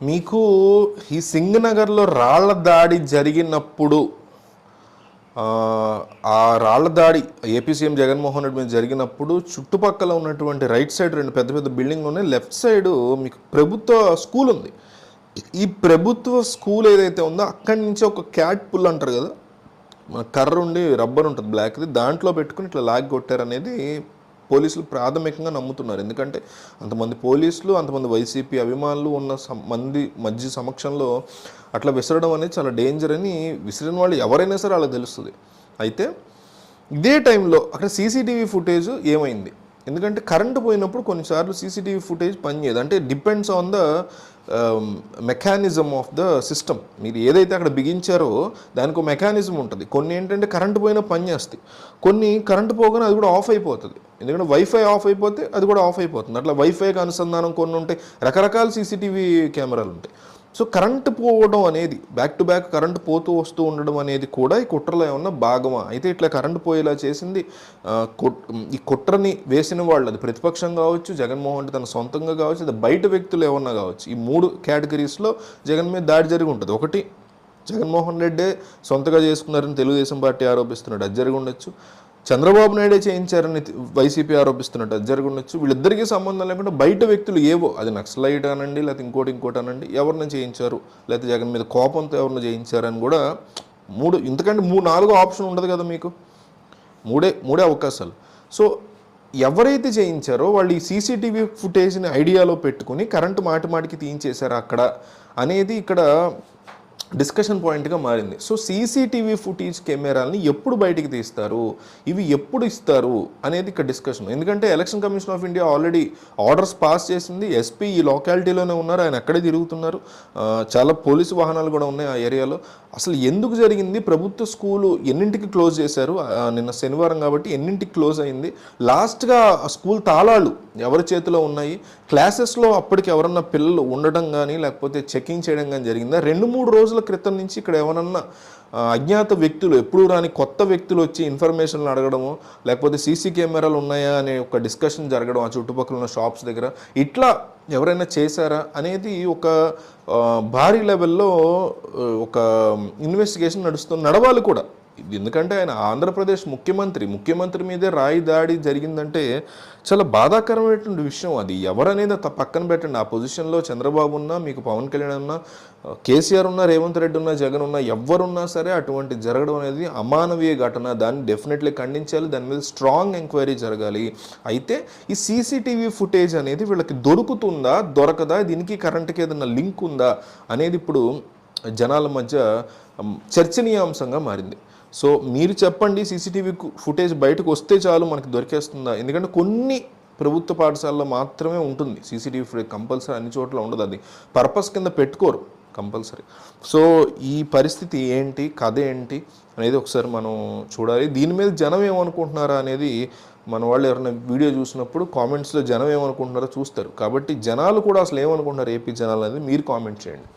మీకు ఈ సింగనగర్లో రాళ్ళ దాడి జరిగినప్పుడు ఆ, రాళ్ళ దాడి ఏపీ సీఎం జగన్మోహన్ రెడ్డి మీద జరిగినప్పుడు చుట్టుపక్కల ఉన్నటువంటి రైట్ సైడ్ రెండు పెద్ద పెద్ద బిల్డింగ్లు ఉన్నాయి. లెఫ్ట్ సైడ్ మీకు ప్రభుత్వ స్కూల్ ఉంది. ఈ ప్రభుత్వ స్కూల్ ఏదైతే ఉందో అక్కడి నుంచి ఒక క్యాట్ పుల్ అంటారు కదా మన కర్ర ఉండి రబ్బర్ ఉంటుంది బ్లాక్ది. దాంట్లో పెట్టుకుని ఇట్లా లాగి కొట్టారనేది పోలీసులు ప్రాథమికంగా నమ్ముతున్నారు. ఎందుకంటే అంతమంది పోలీసులు అంతమంది వైసీపీ అభిమానులు ఉన్న సం- మంది మధ్య సమక్షంలో అట్లా విసరడం అనేది చాలా డేంజర్ అని విసిరిన వాళ్ళు ఎవరైనా సరే వాళ్ళకి తెలుస్తుంది. అయితే ఇదే టైంలో అక్కడ సీసీటీవీ ఫుటేజ్ ఏమైంది? ఎందుకంటే కరెంటు పోయినప్పుడు కొన్నిసార్లు సీసీటీవీ ఫుటేజ్ పనిచేయదు అంటే depends on the mechanism of the system మీరు ఏదైతే అక్కడ బిగించారో దానికి ఒక మెకానిజం ఉంటుంది. కొన్ని ఏంటంటే కరెంటు పోయినా పని చేస్తాయి. కొన్ని కరెంటు పోగానే అది కూడా ఆఫ్ అయిపోతుంది. ఎందుకంటే వైఫై ఆఫ్ అయిపోతే అది కూడా ఆఫ్ అయిపోతుంది. అట్లా వైఫైకి అనుసంధానం కొన్ని ఉంటాయి. రకరకాల సీసీటీవీ కెమెరాలు ఉంటాయి. సో కరెంటు పోవడం అనేది బ్యాక్ టు బ్యాక్ కరెంటు పోతూ వస్తూ ఉండడం అనేది కూడా ఈ కుట్రలో ఏమన్నా భాగమా? అయితే ఇట్లా కరెంటు పోయేలా చేసింది కుట్- ఈ కుట్రని వేసిన వాళ్ళు అది ప్రతిపక్షం కావచ్చు జగన్మోహన్ రెడ్డి తన సొంతంగా కావచ్చు అది బయట వ్యక్తులు ఏమన్నా కావచ్చు ఈ మూడు కేటగిరీస్లో జగన్ మీద దాడి జరిగి ఉంటుంది. ఒకటి జగన్మోహన్ రెడ్డే సొంతగా చేసుకున్నారని తెలుగుదేశం పార్టీ ఆరోపిస్తున్నాడు. అది జరిగి ఉండొచ్చు. చంద్రబాబు నాయుడే చేయించారని వైసీపీ ఆరోపిస్తున్నట్టు అది జరిగి వీళ్ళిద్దరికీ సంబంధం లేకుండా బయట వ్యక్తులు ఏవో అది నక్సలైట్ అనండి లేకపోతే ఇంకోటి ఇంకోటి అనండి ఎవరిని చేయించారు. లేకపోతే జగన్ మీద కోపంతో ఎవరిని చేయించారని కూడా మూడు ఇంతకంటే మూడు నాలుగో ఆప్షన్ ఉండదు కదా మీకు. మూడే మూడే అవకాశాలు. సో ఎవరైతే చేయించారో వాళ్ళు ఈ సీసీటీవీ ఫుటేజ్ని ఐడియాలో పెట్టుకుని కరెంటు మాటి మాటికి తీయించేశారు అక్కడ. అనేది ఇక్కడ డిస్కషన్ పాయింట్గా మారింది. సో సీసీటీవీ ఫుటేజ్ కెమెరాలని ఎప్పుడు బయటికి తీస్తారు? ఇవి ఎప్పుడు ఇస్తారు? అనేది ఇక్కడ డిస్కషన్. ఎందుకంటే election commission of India already orders pass చేసింది. ఎస్పీ ఈ లొకాలిటీలోనే ఉన్నారు. ఆయన అక్కడే తిరుగుతున్నారు. చాలా పోలీసు వాహనాలు కూడా ఉన్నాయి ఆ ఏరియాలో. అసలు ఎందుకు జరిగింది? ప్రభుత్వ స్కూలు ఎన్నింటికి క్లోజ్ చేశారు? నిన్న శనివారం కాబట్టి ఎన్నింటికి క్లోజ్ అయింది? లాస్ట్గా ఆ స్కూల్ తాళాలు ఎవరి చేతిలో ఉన్నాయి? క్లాసెస్లో అప్పటికి ఎవరన్నా పిల్లలు ఉండడం కానీ లేకపోతే చెకింగ్ చేయడం కానీ జరిగిందా? రెండు మూడు రోజుల క్రితం నుంచి ఇక్కడ ఎవరన్నా అజ్ఞాత వ్యక్తులు ఎప్పుడు రాని కొత్త వ్యక్తులు వచ్చి ఇన్ఫర్మేషన్లు అడగడము లేకపోతే సీసీ కెమెరాలు ఉన్నాయా అనే ఒక డిస్కషన్ జరగడం ఆ చుట్టుపక్కల ఉన్న షాప్స్ దగ్గర ఇట్లా ఎవరైనా చేశారా అనేది ఒక భారీ లెవెల్లో ఒక ఇన్వెస్టిగేషన్ నడుస్తుంది నడవాలి కూడా. ఎందుకంటే ఆయన ఆంధ్రప్రదేశ్ ముఖ్యమంత్రి ముఖ్యమంత్రి మీదే రాయి దాడి జరిగిందంటే చాలా బాధాకరమైనటువంటి విషయం అది. ఎవరనేది త- పక్కన పెట్టండి. ఆ పొజిషన్లో చంద్రబాబు ఉన్నా మీకు పవన్ కళ్యాణ్ ఉన్నా కేసీఆర్ ఉన్నా రేవంత్ రెడ్డి ఉన్నా జగన్ ఉన్నా ఎవరున్నా సరే అటువంటి జరగడం అనేది అమానవీయ ఘటన. దాన్ని డెఫినెట్లీ ఖండించాలి. దాని మీద స్ట్రాంగ్ ఎంక్వైరీ జరగాలి. అయితే ఈ సీసీటీవీ ఫుటేజ్ అనేది వీళ్ళకి దొరుకుతుందా దొరకదా? దీనికి కరెంట్కి ఏదైనా లింక్ ఉందా? అనేది ఇప్పుడు జనాల మధ్య చర్చనీయాంశంగా మారింది. సో మీరు చెప్పండి సీసీటీవీ ఫుటేజ్ బయటకు వస్తే చాలు మనకి దొరికేస్తుందా? ఎందుకంటే కొన్ని ప్రభుత్వ పాఠశాలలో మాత్రమే ఉంటుంది. సీసీటీవీ ఫుటేజ్ కంపల్సరీ అన్ని చోట్ల ఉండదు అది. పర్పస్ కింద పెట్టుకోరు కంపల్సరీ. సో ఈ పరిస్థితి ఏంటి? కథ ఏంటి? అనేది ఒకసారి మనం చూడాలి. దీని మీద జనం ఏమనుకుంటున్నారా అనేది మన వాళ్ళు ఎవరైనా వీడియో చూసినప్పుడు కామెంట్స్లో జనం ఏమనుకుంటున్నారో చూస్తారు. కాబట్టి జనాలు కూడా అసలు ఏమనుకుంటున్నారు ఏపీ జనాలు అనేది మీరు కామెంట్ చేయండి.